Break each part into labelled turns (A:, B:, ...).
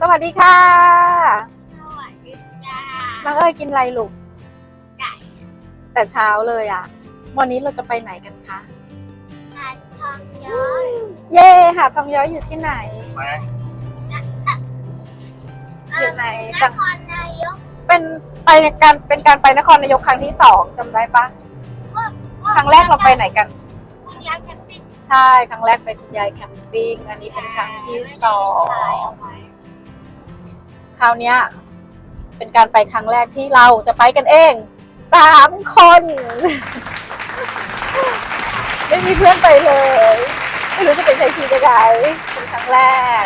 A: สวัสดีค่ะ
B: สวัสดีจ้า
A: น้องเอ้ยกินอะไรลูก
B: ไก่
A: แต่เช้าเลยอะ วันนี้เราจะไปไหนกันคะ
B: หาดทองย้อย
A: เย่หาดทองย้อยอยู่ที่ไหน
C: มา
A: อยู่ไหน
B: น
A: จัง
B: ครนายก
A: เป็นไปในการเป็นการไปนครนายกครั้งที่สองจำได้ปะครั้งแรกเราไปไหนกัน
B: คุณยายแคมปิ้ง
A: ใช่ครั้งแรกไปคุณยายแคมปิ้งอันนี้เป็นครั้งที่สอง คราวนี้เป็นการไปครั้งแรกที่เราจะไปกันเองสามคน ไม่มีเพื่อนไปเลย ไม่รู้จะไปใช้ชีวิตยังไงเป็นครั้งแรก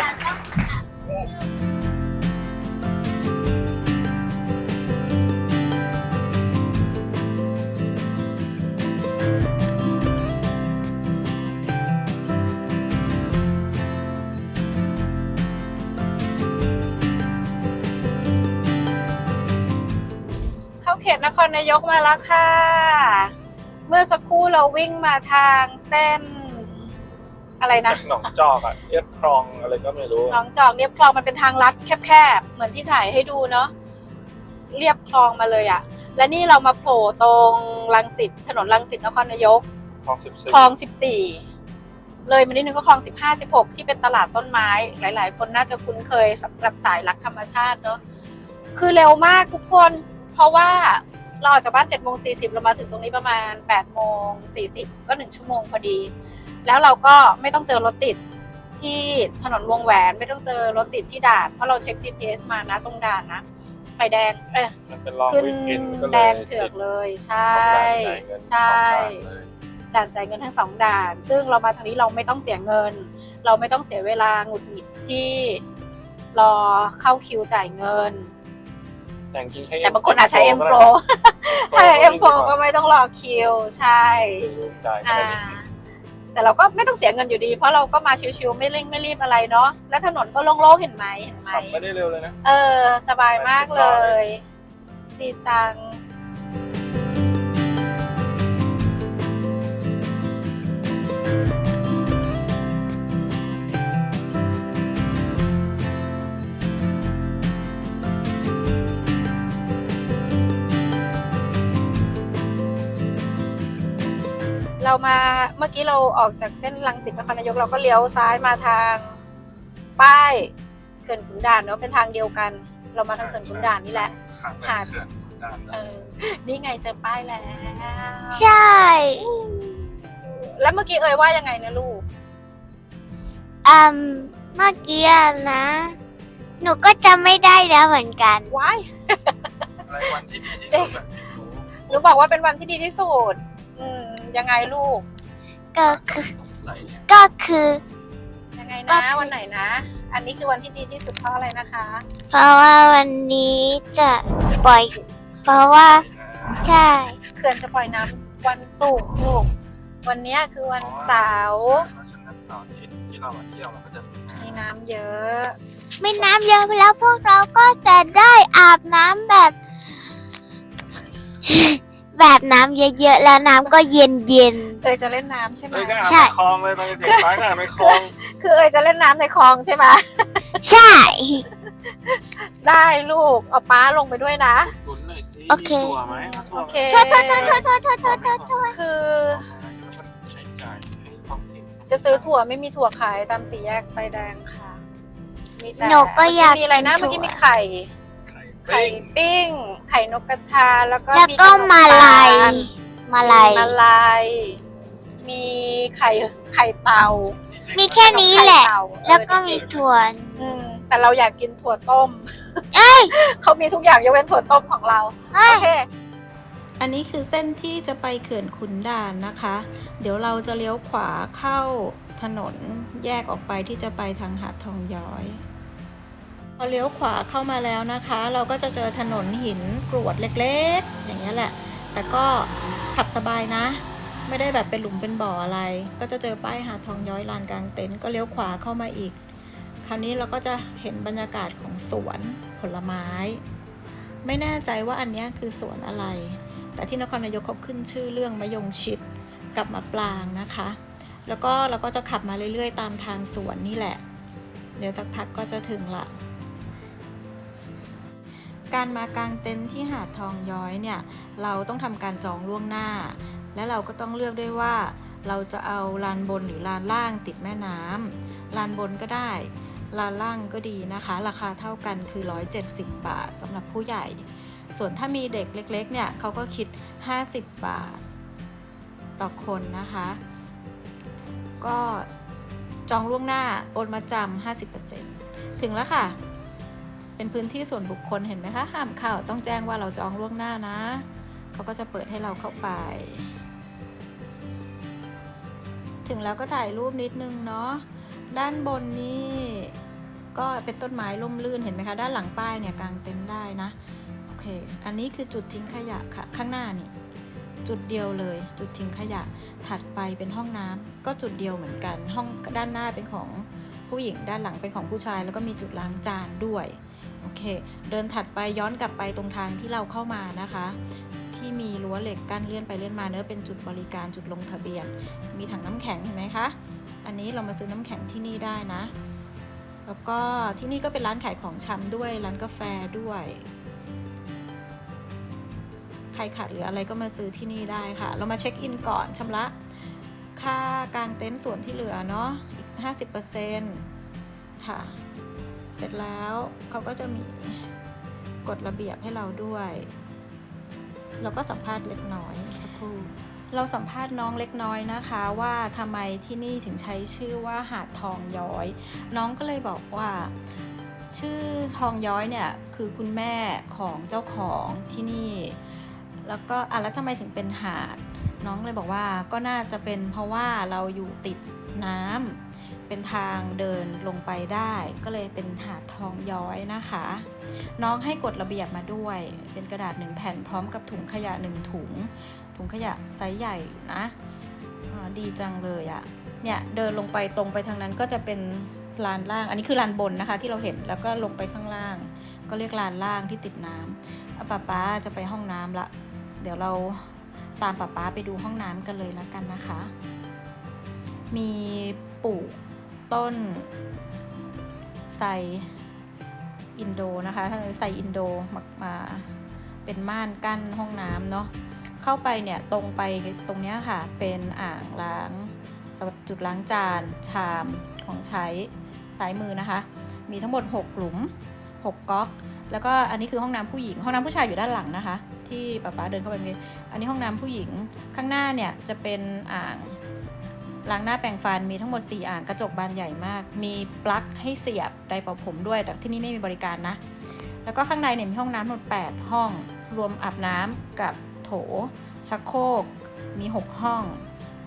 A: นครนายกมาแล้วค่ะ เมื่อสักครู่เราวิ่งมาทางเส้น อะไรนะ
C: หนองจอกอะเรียบคลองอะไรก็ไม่รู้
A: หนองจอกเรียบคลองมันเป็นทางลัดแคบๆ เหมือนที่ถ่ายให้ดูเนาะเรียบคลองมาเลยอะและนี่เรามาโผล่ตรงลังสิตถนนลังสิตนครนายก
C: คลองสิบสี่
A: คลอง14เลยมานิดนึงก็คลอง15 16ที่เป็นตลาดต้นไม้ หลาย ๆ คนน่าจะคุ้นเคยสำหรับสายรักธรรมชาติเนาะคือเร็วมากทุกคน เพราะว่า เราออกจากบ้าน7โมง40เรามาถึงตรงนี้ประมาณ8โมง40ก็1ชั่วโมงพอดี แล้วเราก็ไม่ต้องเจอรถติดที่ถนนวงแหวนไม่ต้องเจอรถติดที่ด่าน เพราะเราเช็ค GPS มานะตรงด่านนะ ไฟแดงเอ้ย
C: มันเป็นลอง
A: ขึ้น
C: วิกอินก็เลย
A: แดงเถือกเลยใช่ ใช่ ด่านจ่ายเงินทั้งสองด่าน ซึ่งเรามาทางนี้เราไม่ต้องเสียเงิน เราไม่ต้องเสียเวลาหงุดหงิดที่รอเข้าคิวจ่ายเงิน
C: แต่จริงๆใช้
A: แต่บางคนอาจใช้ M Pro ถ้า M Pro ก็ไม่ต้องรอคิว ใช่
C: จ่ายก็
A: อ่า
C: ได้นิดนึง
A: แต่เราก็ไม่ต้องเสียเงินอยู่ดี เพราะเราก็มาชิวๆไม่เร่งไม่รีบอะไรเนาะ แล้วถนนก็โล่งๆเห็นไหมเห็นไหม
C: ขับไม่ได้เร็วเลยนะ
A: เออ สบายมากเลย ดีจัง เรามาเมื่อกี้เราออกจากเส้นลังสิตนครนายกเราก็เลี้ยวซ้ายมาทางป้ายเขื่อนขุนด่านเนาะเป็นทางเดียวกัน เรามาทางเขื่อนขุนด่านนี่แหละหาด
C: เขื่อนด่าน
A: เออนี่ไงเจอป้ายแล้ว
B: ใช่
A: แล้วเมื่อกี้เอ่ยว่ายังไงนะลูก
B: อืม เมื่อกี้อะนะ หนูก็จำไม่ได้แล้วเหมือนกัน
A: ว้าย
C: อะไรวันที่ดีที่สุดอะ
A: หนูบอกว่าเป็นวันที่ดีที่สุด อืม ยังไงลูก
B: ก็คือ
C: สงสัยเนี่ย
B: ก็คือ
A: ยังไง
B: ก็
A: นะ
B: คือ
A: วันไหนนะ อันนี้คือวันที่ดีที่สุดเพราะอะไรนะคะ
B: เพราะว่าวันนี้จะปล่อย เพราะว่าใช่
A: เขื่อนจะปล่อยน้ำวันศุกร์ลูกวันเนี้ยคือวันเสาร์
C: เพราะฉะนั้นเสาร์อาทิตย์ที่เรามาเที่ยวเราก็จะ
A: มีน้ำเยอะ
B: ไม่น้ำเยอะแล้วพวกเราก็จะได้อาบน้ำแบบ แบบน้ำเยอะๆ แล้วน้ำก็เย็น
A: เอยจะเล่นน้ำใช่ไหม
C: เอ้ยก็อาบ
B: ใช่
C: ในคลองเลยตอนเด็กๆร้านก็อาบในคลอง
A: คือเอยจะเล่นน้ำในคลองใช่ไหม
B: ๆ ใช่
A: ได้ลูก เอาป้าลงไปด้วยนะ
C: ลุ้นหน่อยสิ
B: โอเค
C: มีตัวไหมถ้าตัว
A: โอเค
B: โทษโทษโทษโทษโทษโทษโทษโทษโทษ
A: คือ
C: ใช้จ่ายต้องเก็บ
A: จะซื้อถั่วไม่มีถั่วขายตามสี่แยกไฟแดงค่ะมีแต่
B: หนูก็อยาก
A: มีอะไรนะ
B: กินถั่
A: เมื่อ
B: ว
A: กี้มีไข่ ไข่ปิ้ง ไข่นกกระทาแล้วก็
B: แล้ว
A: มี
B: ก็
A: ขน
B: มา
A: ต
B: ลายมาลาย
A: มาลายมีไข่ไข่เต่า
B: มีแค่นี้แหละ
A: ไข่เต่า
B: แล้วก็
A: เออ
B: มีถั่ว
A: อืมแต่เราอยากกินถั่วต้ม
B: เอ้ย
A: เขามีทุกอย่างยกเว้นถั่วต้มของเรา
B: เอ้ย
A: โอเค
D: อันนี้คือเส้นที่จะไปเขื่อนขุนด่านนะคะ เดี๋ยวเราจะเลี้ยวขวาเข้าถนนแยกออกไปที่จะไปทางหาดทองย้อยพ อเลี้ยวขวาเข้ามาแล้วนะคะ เราก็จะเจอถนนหินกรวดเล็กๆ อย่างเงี้ยแหละ แต่ก็ขับสบายนะ ไม่ได้แบบเป็นหลุมเป็นบ่ออะไร ก็จะเจอป้ายหาดทองย้อยลานกลางเต็นท์ก็เลี้ยวขวาเข้ามาอีก คราวนี้เราก็จะเห็นบรรยากาศของสวนผลไม้ ไม่แน่ใจว่าอันนี้คือสวนอะไร แต่ที่นครนายกเขาขึ้นชื่อเรื่องมะยงชิดกับมะปรางนะคะ แล้วก็เราก็จะขับมาเรื่อยๆ ตามทางสวนนี่แหละ เดี๋ยวสักพักก็จะถึงละ การมากางเต็นท์ที่หาดทองย้อยเนี่ยเราต้องทำการจองล่วงหน้า และเราก็ต้องเลือกด้วยว่าเราจะเอาลานบนหรือลานล่างติดแม่น้ำลานบนก็ได้ลานล่างก็ดีนะคะ ราคาเท่ากันคือ 170 บาทสำหรับผู้ใหญ่ ส่วนถ้ามีเด็กเล็ก ๆ เนี่ยเขาก็คิด 50 บาท ต่อคนนะคะ ก็จองล่วงหน้าโอนมาจำ50%ถึงแล้วค่ะ เป็นพื้นที่ส่วนบุคคลเห็นไหมคะห้ามเข้าต้องแจ้งว่าเราจองล่วงหน้านะเขาก็จะเปิดให้เราเข้าไป ถึงแล้วก็ถ่ายรูปนิดนึงเนาะด้านบนนี่ก็เป็นต้นไม้ร่มรื่นเห็นไหมคะ ด้านหลังป้ายเนี่ยกางเต็นท์ได้นะโอเค อันนี้คือจุดทิ้งขยะค่ะ ข้างหน้านี่จุดเดียวเลย จุดทิ้งขยะถัดไปเป็นห้องน้ำก็จุดเดียวเหมือนกัน ห้องด้านหน้าเป็นของผู้หญิงด้านหลังเป็นของผู้ชาย แล้วก็มีจุดล้างจานด้วย โอเค เดินถัดไปย้อนกลับไปตรงทางที่เราเข้ามานะคะ ที่มีรั้วเหล็กกั้นเลื่อนไปเลื่อนมาเนื้อเป็นจุดบริการจุดลงทะเบียน มีถังน้ำแข็งเห็นไหมคะ อันนี้เรามาซื้อน้ำแข็งที่นี่ได้นะ แล้วก็ที่นี่ก็เป็นร้านขายของชำด้วยร้านกาแฟด้วย ใครขาดหลืออะไรก็มาซื้อที่นี่ได้ค่ะ เรามาเช็คอินก่อนชำระค่ากางเต็นท์ส่วนที่เหลือเนาะอีก 50%ค่ะ เสร็จแล้วเขาก็จะมีกฎระเบียบให้เราด้วย เราก็สัมภาษณ์เล็กน้อยสักครู่เราสัมภาษณ์น้องเล็กน้อยนะคะว่าทำไมที่นี่ถึงใช้ชื่อว่าหาดทองย้อย น้องก็เลยบอกว่า ชื่อทองย้อยเนี่ยคือคุณแม่ของเจ้าของที่นี่ แล้วก็อะแล้วทำไมถึงเป็นหาด น้องเลยบอกว่าก็น่าจะเป็นเพราะว่าเราอยู่ติดน้ำ เป็นทางเดินลงไปได้ ก็เลยเป็นหาดทองย้อยนะคะ น้องให้กฎระเบียบมาด้วย เป็นกระดาษหนึ่งแผ่นพร้อมกับถุงขยะหนึ่งถุง ถุงขยะไซส์ใหญ่นะดีจังเลยอะเนี่ยเดินลงไปตรงไปทางนั้นก็จะเป็นลานล่าง อันนี้คือลานบนนะคะ ที่เราเห็นแล้วก็ลงไปข้างล่าง ก็เรียกลานล่างที่ติดน้ำอะป๊าป๊าจะไปห้องน้ำละ เดี๋ยวเราตามป๊าป๊าไปดูห้องน้ำกันเลยแล้วกันนะคะ มีปลูก ต้นไซอินโดนะคะถ้าไซอินโดมามาเป็นม่านกั้นห้องน้ำเนาะเข้าไปเนี่ยตรงไปตรงเนี้ยค่ะ เป็นอ่างล้างสำหรับจุดล้างจานชามของใช้ซ้ายมือนะคะ มีทั้งหมด 6 หลุม 6 ก๊อก แล้วก็อันนี้คือห้องน้ำผู้หญิง ห้องน้ำผู้ชายอยู่ด้านหลังนะคะ ที่ป๊าป๊าเดินเข้าไปมีอันนี้ห้องน้ำผู้หญิงข้างหน้าเนี่ยจะเป็นอ่าง ล้างหน้าแปรงฟันมีทั้งหมด 4 อ่างกระจกบานใหญ่มาก มีปลั๊กให้เสียบไดร์เป่าผมด้วย แต่ที่นี่ไม่มีบริการนะ แล้วก็ข้างในเนี่ยมีห้องน้ำทั้งหมด 8 ห้อง รวมอาบน้ำกับโถ ชักโครกมี 6 ห้อง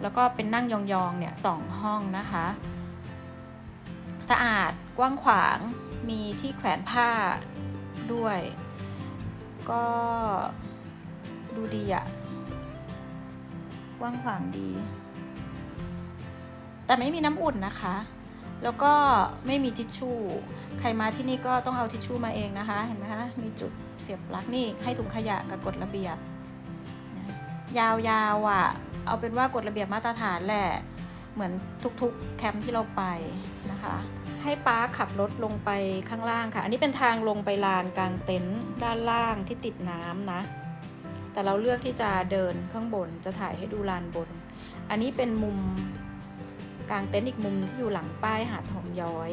D: แล้วก็เป็นนั่งยองๆเนี่ยสห้องนะคะ สะอาดกว้างขวางมีที่แขวนผ้าด้วย ก็ดูดีอะกว้างขวางดี แต่ไม่มีน้ำอุ่นนะคะ แล้วก็ไม่มีทิชชู่ ใครมาที่นี่ก็ต้องเอาทิชชู่มาเองนะคะ เห็นไหมคะ มีจุดเสียบปลั๊กนี่ให้ถุงขยะกับกฎระเบียบ ยาวๆอะ เอาเป็นว่ากฎระเบียบมาตรฐานแหละ เหมือนทุกๆแคมป์ที่เราไปนะคะ ให้ป้าขับรถลงไปข้างล่างค่ะ อันนี้เป็นทางลงไปลานกลางเต็นท์ด้านล่างที่ติดน้ำนะแต่เราเลือกที่จะเดินข้างบนจะถ่ายให้ดูลานบน อันนี้เป็นมุม กลางเต็นท์อีกมุมที่อยู่หลังป้ายหาดทองย้อย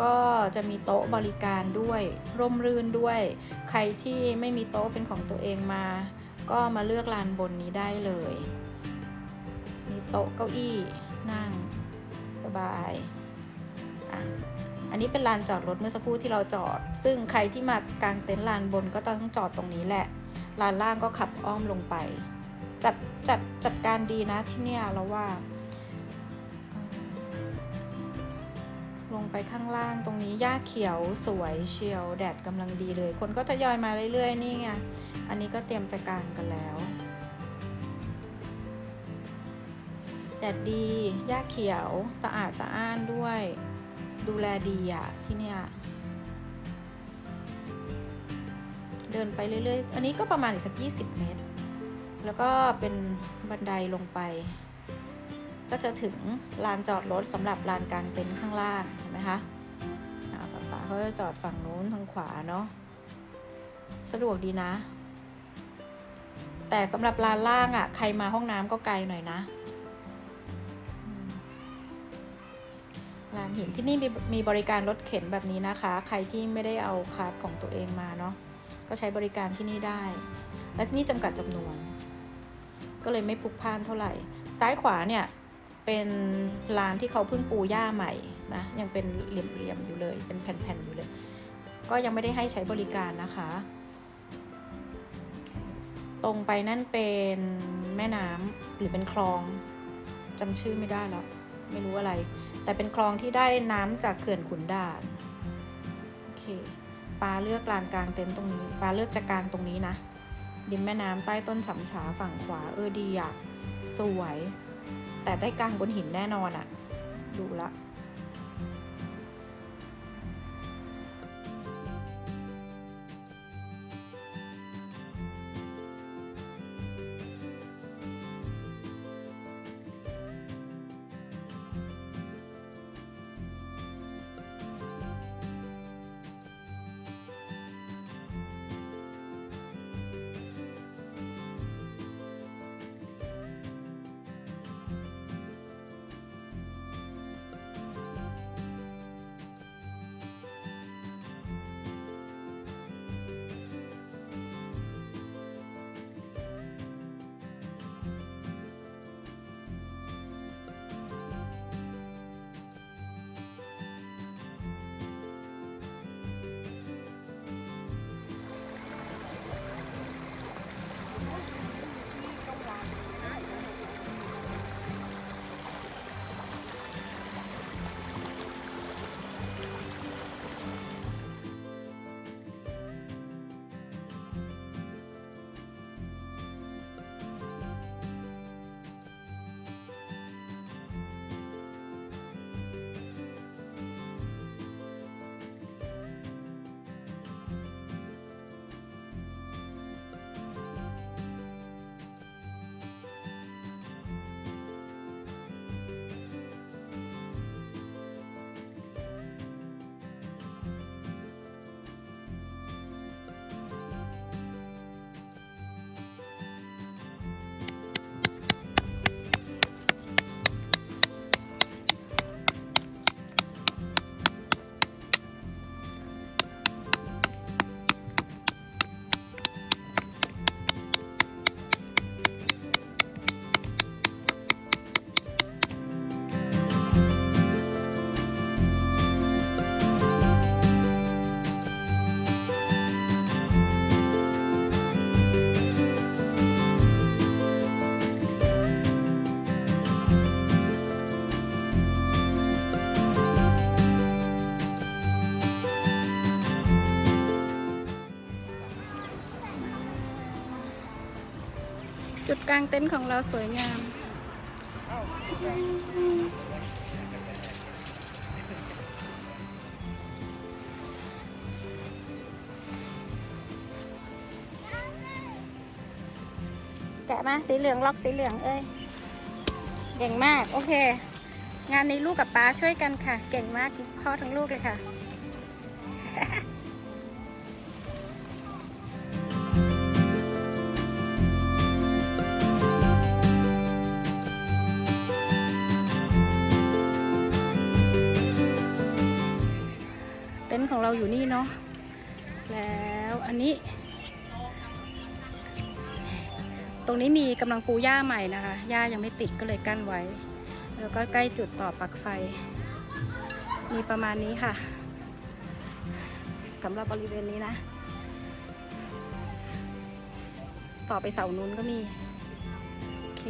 D: ก็จะมีโต๊ะบริการด้วยร่มรื่นด้วย ใครที่ไม่มีโต๊ะเป็นของตัวเองมา ก็มาเลือกลานบนนี้ได้เลย มีโต๊ะเก้าอี้นั่งสบายอะอันนี้เป็นลานจอดรถเมื่อสักครู่ที่เราจอด ซึ่งใครที่มากางเต็นท์ลานบนก็ต้องจอดตรงนี้แหละ ลานล่างก็ขับอ้อมลงไป จัดจัดจัดการดีนะที่เนี่ยเราว่า ลงไปข้างล่างตรงนี้หญ้าเขียวสวยเชียวแดดกำลังดีเลย คนก็ทยอยมาเรื่อยๆ นี่ไง อันนี้ก็เตรียมจะกางกันแล้ว แดดดีหญ้าเขียวสะอาดสะอ้านด้วย ดูแลดีอะที่เนี่ยเดินไปเรื่อยๆ อันนี้ก็ประมาณอีกสัก 20 เมตร แล้วก็เป็นบันไดลงไป ก็จะถึงลานจอดรถสำหรับลานกลางเต็นท์ข้างล่างเห็นไหมคะอ่าป๊าป๊าเขาจะจอดฝั่งนู้นทางขวาเนาะสะดวกดีนะ แต่สำหรับลานล่างอะ่ะ ใครมาห้องน้ำก็ไกลหน่อยนะลานหินที่นี่มีมีบริการรถเข็นแบบนี้นะคะ ใครที่ไม่ได้เอาคาร์ดของตัวเองมาเนาะก็ใช้บริการที่นี่ได้ และที่นี่จำกัดจำนวน ก็เลยไม่พลุกพล่านเท่าไหร่ ซ้ายขวาเนี่ย เป็นลานที่เขาเพิ่งปูหญ้าใหม่นะยังเป็นเหลี่ยมๆอยู่เลย เป็นแผ่นๆอยู่เลย ก็ยังไม่ได้ให้ใช้บริการนะคะ ตรงไปนั่นเป็นแม่น้ำหรือเป็นคลองจำชื่อไม่ได้แล้วไม่รู้อะไร แต่เป็นคลองที่ได้น้ำจากเขื่อนขุนด่านโอเคปลาเลือกลานกลางเต็นท์ตรงนี้ปลาเลือกจะกลางตรงนี้นะริมแม่น้ำใต้ต้นฉำฉาฝั่งขวาเออดีอะสวย แต่ได้กลางบนหินแน่นอนอะดูละ กลางเต็นท์ของเราสวยงาม แกะมาสีเหลืองล็อกสีเหลืองเอ้ยเก่งมาก โอเค งานนี้ลูกกับป้าช่วยกันค่ะ เก่งมากพ่อทั้งลูกเลยค่ะ นท์ของเราอยู่นี่เนาะแล้วอันนี้ ตรงนี้มีกำลังปูหญ้าใหม่นะคะหญ้ายังไม่ติดก็เลยกั้นไว้ แล้วก็ใกล้จุดต่อปลั๊กไฟ มีประมาณนี้ค่ะสำหรับบริเวณนี้นะ ต่อไปเสานู้นก็มี โอเค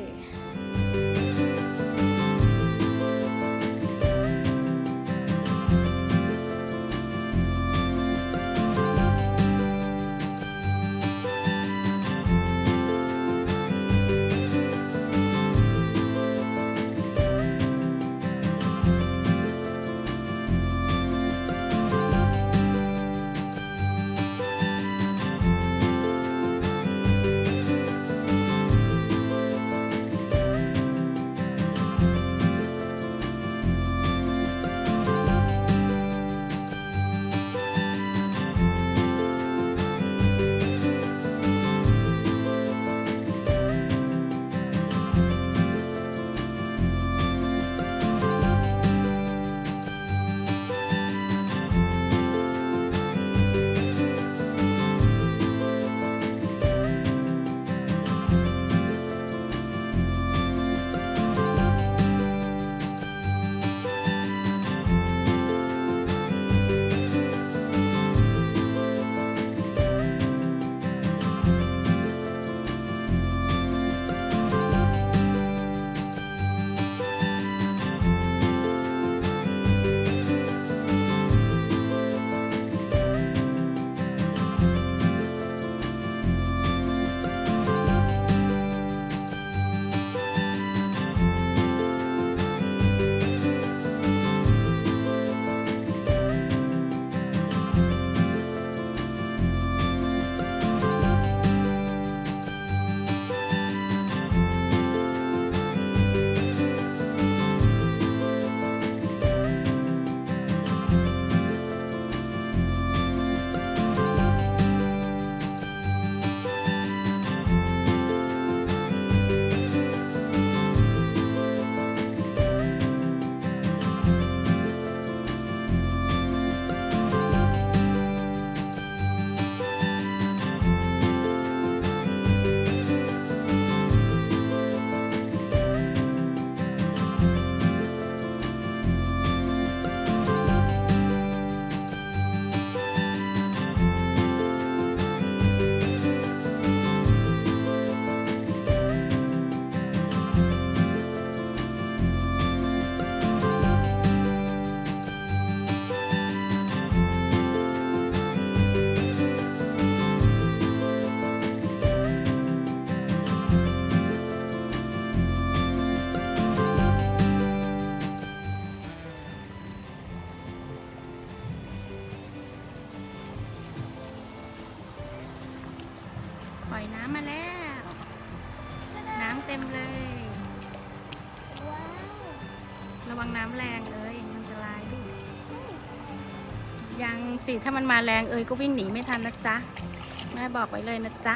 E: ถ้ามันมาแรงเอ้ยก็วิ่งหนีไม่ทันนะจ๊ะแม่บอกไว้เลยนะจ๊ะ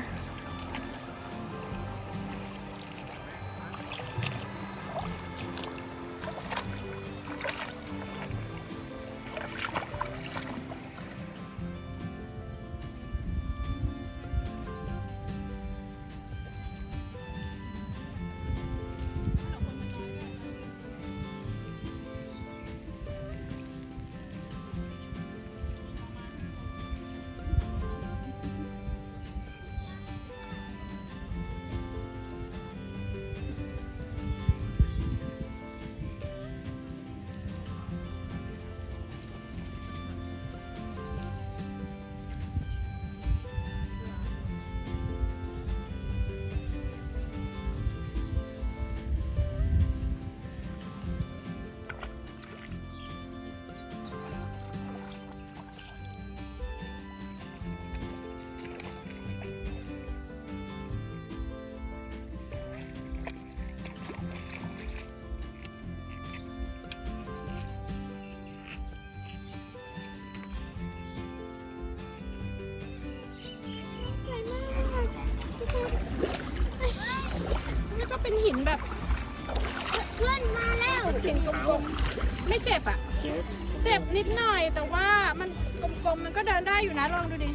A: ไม่เจ็บอะ เจ็บนิดหน่อยแต่ว่ามันกลมๆมันก็เดินได้อยู่นะลองดูดิ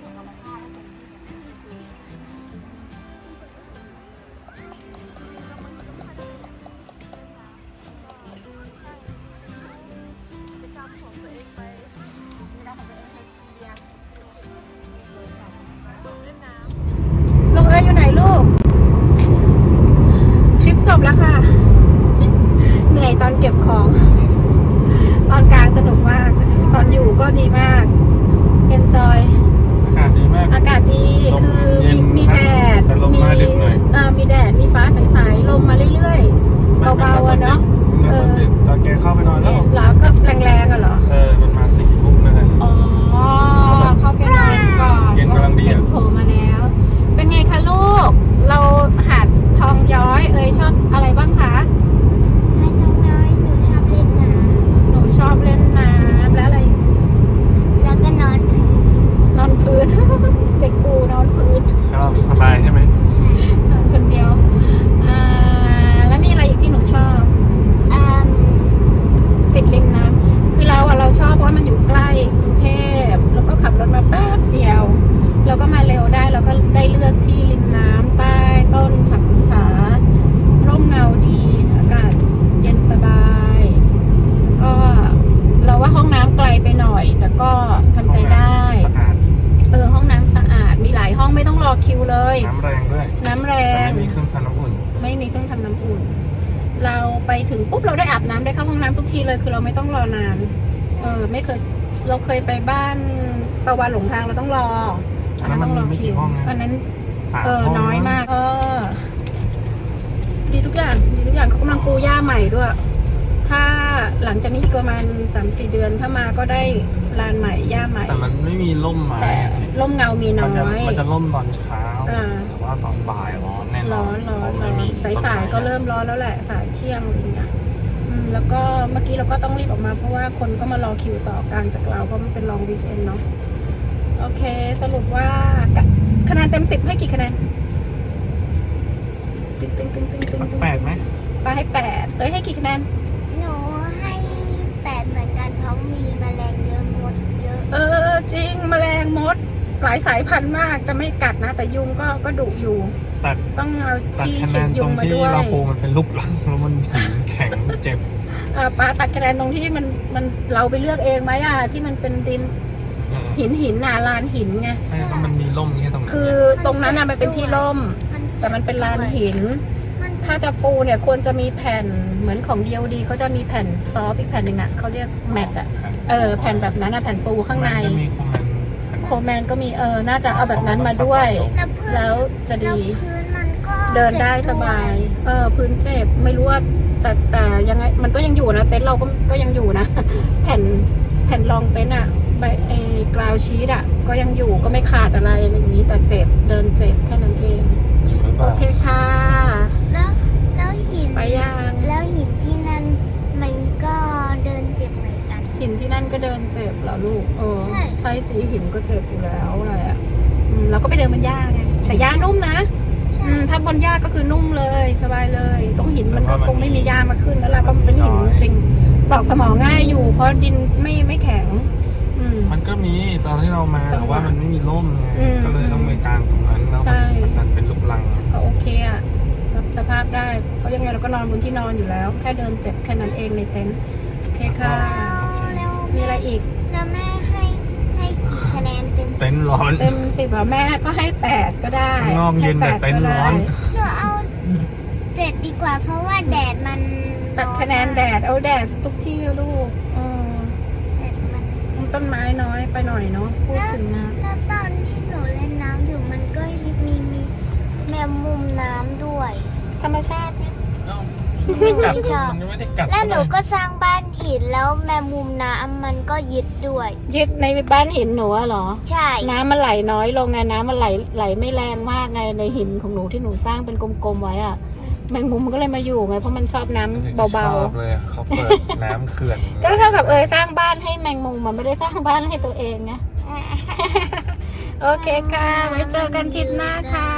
F: เรา
C: ไหม
A: คะ เขากำลังปูหญ้าใหม่ด้วย ถ้าหลังจากนี้อีกประมาณสามสี่เดือนถ้ามาก็ได้ลานใหม่หญ้าใหม่
C: แต่มันไม่มีร่มไม้
A: แต่
C: สิ
A: ร่มเงามีน้
C: มั
A: อ
C: จะ
A: ย
C: มันจะร่มตอนเช้า
A: อ่า
C: แต่ว่าตอนบ่ายร้อนแน่น
A: ร้
C: อ
A: อนนร้อน
C: เพ
A: ร้อ
C: ราะ
A: น
C: ไม่มี
A: สายสายๆก็เริ่มร้อนแล้วแหละ สายเที่ยงอะไรอย่างเงี้ยอืมแล้วก็เมื่อกี้เราก็ต้องรีบออกมาเพราะว่าคนก็มารอคิวต่อกลางจากเราเพราะมันเป็นลองวีคเอนเนาะโอเค สรุปว่ากะคะแนนเต็มสิบให้กี่คะแนนตึ้งตึ้งตึ้งตึ้งตึ้ง
C: สัก
A: ตึ้ง
C: แปดไหม
A: ไปให้แปดเอ้ยให้กี่คะแนน
B: หนูให้แปดเหมือนกันเพราะมีแมลงเยอะมดเยอะ
A: เออ จริงแมลงมด หลายสายพันธุ์มากแต่ไม่กัดนะ แต่ยุงก็ก็ดุอยู่
C: ตัด
A: ต้องเอา
C: ตัด
A: ที่
C: คะแน
A: ฉีด
C: น
A: ยุ
C: ตรงง
A: มา
C: ที่
A: ด้วย
C: เราปูมันเป็นลูกหลังแล้วมันหินแข็งเจ็บ
A: อ่าปลาตัดคะแนนตรงที่มันมันเราไปเลือกเองไหมอะที่มันเป็นดินหินหินน่ะลานหินไง
C: ใช่แล้วมันมีร่มแค่ตรงนั้น
A: คือตรงนั้นน่ะมันเป็นที่ร่มแต่มันเป็นลานหิน
B: มัน
A: ถ้าจะปูเนี่ยควรจะมีแผ่นเหมือนของ DOD เขาจะมีแผ่นซอฟต์อีกแผ่นหนึ่งอะเขาเรียกแมทอะเออแผ่นแบบนั้นอะแผ่นปูข้างใน
C: มัก็มีคอมเมนต์
A: โคแมนก็มีเออน่าจะเอาแบบนั้นมาด้วย
B: แล้วพื้น
A: แล้วจะ
B: แล้ว
A: ดี
B: พื้นมันก็
A: เดินได้สบาย เออพื้นเจ็บไม่รู้ว่าแต่แต่ยังไงมันก็ยังอยู่นะเต็นท์เราก็ก็ยังอยู่นะ แผ่นแผ่นรองเต็นท์อะใบไอ้กราวชีตอะก็ยังอยู่ก็ไม่ขาดอะไรอะไรอย่างนี้แต่เจ็บเดินเจ็บแค่นั้นเอง
C: หรือเป
A: โอ
C: ล่า
A: เคค่ะ
B: แล้วแล้วหิน
A: ไป ยัง
B: แล้วหินที่นั่นมันก็เดินเจ็บเหมือนกัน
A: หินที่นั่นก็เดินเจ็บเหรอลูกเออ
B: ใช่
A: ใช่สีหินก็เจ็บอยู่แล้วอะไรอะอืมเราก็ไปเดินบนหญ้าไงแต่หญ้านุ่มนะ
B: ใช่
A: อืมถ้าบนหญ้าก็คือนุ่มเลยสบายเลย ตรงหินมันก็คงไม่มีหญ้ามาขึ้นแล้วล่ะเพราะมันเป็นหินจริงๆตอกสมองง่ายอยู่ เพราะดินไม่ไม่แข็ง อืม
C: มันก็มีตอนที่เรามา
A: จัง
C: แต่
A: หวะ
C: ว่ามันไม่มีร่มไง
A: อืม
C: ก็เลยต้องไปกลางตรงนั้นแล้ว
A: ใช่
C: มันดันเป็นลูกลัง
A: ก็โอเคอะรับ สภาพได้ เพราะยังไงเราก็นอนบนที่นอนอยู่แล้ว แค่เดินเจ็บแค่นั้นเองในเต็นท์โอเคค่ะ
B: แล้วแล้ว
A: มีอะไรอีก
B: แล้วแม่ให้ให้กี่คะแนนเต็มสิบ
C: เต็นท์ร้อน
A: เต็มสิบอะแม่ก็ให้แปดก็ได้
C: ข้างนอกเย็นแต่
A: ให้
C: เต็นท์ร้อน
A: ก็ได้
B: หนูเอาเจ็ดดีกว่า เพราะว่าแดดมัน
A: ตัดคะแนนแดดเอาแดดทุกที่ลูกเออ
B: แดดมัน
A: ต้นไม้น้อยไปหน่อยเนาะพูดถึงนะ
B: แล้วตอนที่หนูเล่นน้ำอยู่มันก็มีมีแมวมุมน้ำด้วย
A: ธรรมชาติเนี่ย
C: ไม่กัด
B: ไม่ชอบ
C: มันไม่ได้กัด
B: แล้วหนู
C: เท่าไร่
B: ก็สร้างบ้านหินแล้วแมวมุมน้ำมันก็ยึดด้วย
A: ยึดในบ้านหินหนูอะเหรอ
B: ใช่
A: น้ำมันไหลน้อยลงไงน้ำมันไหลไหลไม่แรงมากไงในหินของหนูที่หนูสร้างเป็นกลมๆไว้อะแมงมุมมันก็เลยมาอยู่ไงเพราะมันชอบน้ำเบา
C: ชอบเลยอะเขาเปิดน้ำเขื่อน
A: ๆ ก็เท่ากับเอยสร้างบ้านให้แมงมุมมันไม่ได้สร้างบ้านให้ตัวเองไงโอเคค่ะ ไว้เจอกันทริปหน้าค่ะ